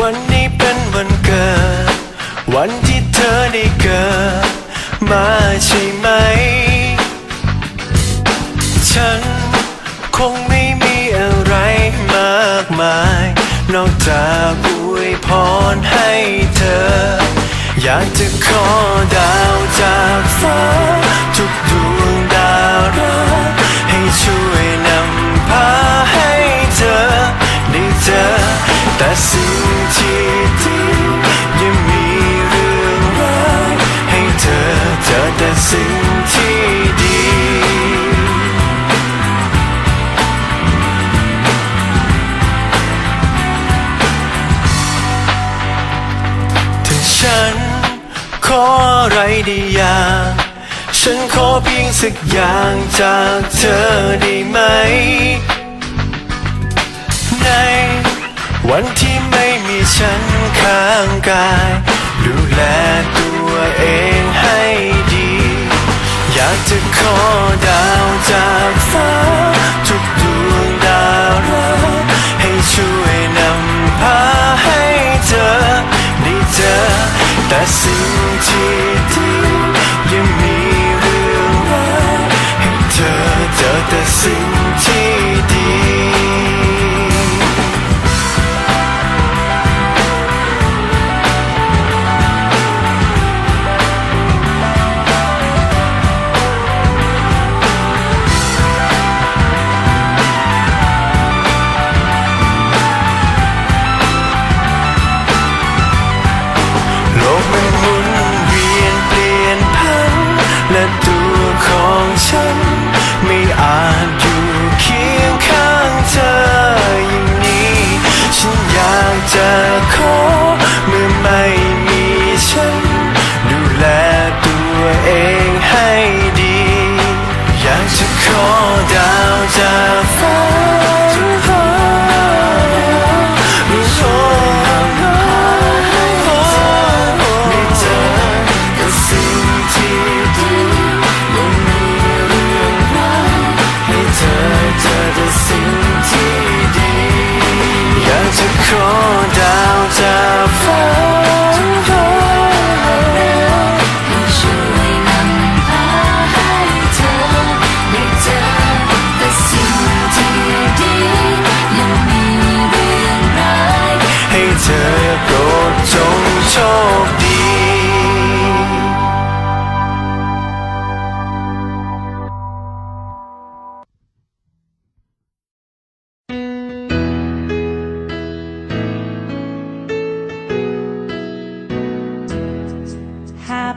วันนี้เป็นวันเกิด วันที่เธอได้เกิด มาใช่ไหม ฉันคงไม่มีอะไรมากมาย นอกจากอวยพรให้เธอ อยากจะขอดาวจากฟ้าทุกดวงดาวรักให้ช่วย อะไรดีอย่างฉันขอเพียงสักอย่างจากเธอได้ไหม ในวันที่ไม่มีฉันข้างกาย ดูแลตัวเองให้ดี อยากจะขอดาวจากฟ้าทุกดวงดาวราให้ช่วยนำพาให้เธอได้เจอแต่สิ time come.